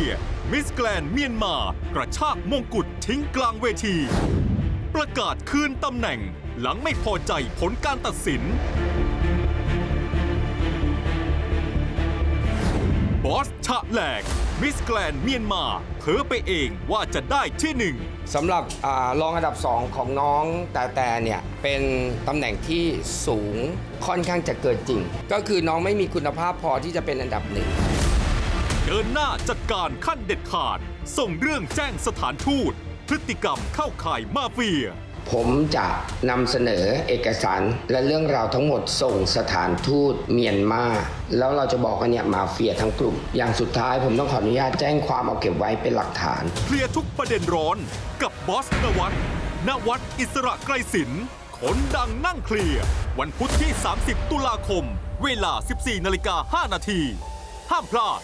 ีย มิสแกลนเมียนมา กระชากมงกุฎทิ้งกลางเวที ประกาศคืนตำแหน่งหลังไม่พอใจผลการตัดสิน บอสฉะแหลก มิสแกลนเมียนมาเผลอไปเองว่าจะได้ที่หนึ่ง สำหรับอารองอันดับ 2 ของน้องแต่แต่เนี่ย เป็นตำแหน่งที่สูงค่อนข้างจะเกินจริง ก็คือน้องไม่มีคุณภาพพอที่จะเป็นอันดับหนึ่ง เดินหน้าจัดการขั้นเด็ดขาด ส่งเรื่องแจ้งสถานทูต พฤติกรรมเข้าข่ายมาเฟีย ผมจะนำเสนอเอกสารและเรื่องราวทั้งหมดส่งสถานทูตเมียนมา แล้วเราจะบอกว่าเนี่ยมาเฟียทั้งกลุ่ม อย่างสุดท้ายผมต้องขออนุญาตแจ้งความเอาเก็บไว้เป็นหลักฐาน เคลียร์ทุกประเด็นร้อนกับบอสนวัตนวัตอิสระไกรสินคนดังนั่งเคลียร์วันพุธที่ 30 ตุลาคม เวลา 14นาฬิกา5นาทีห้ามพลาด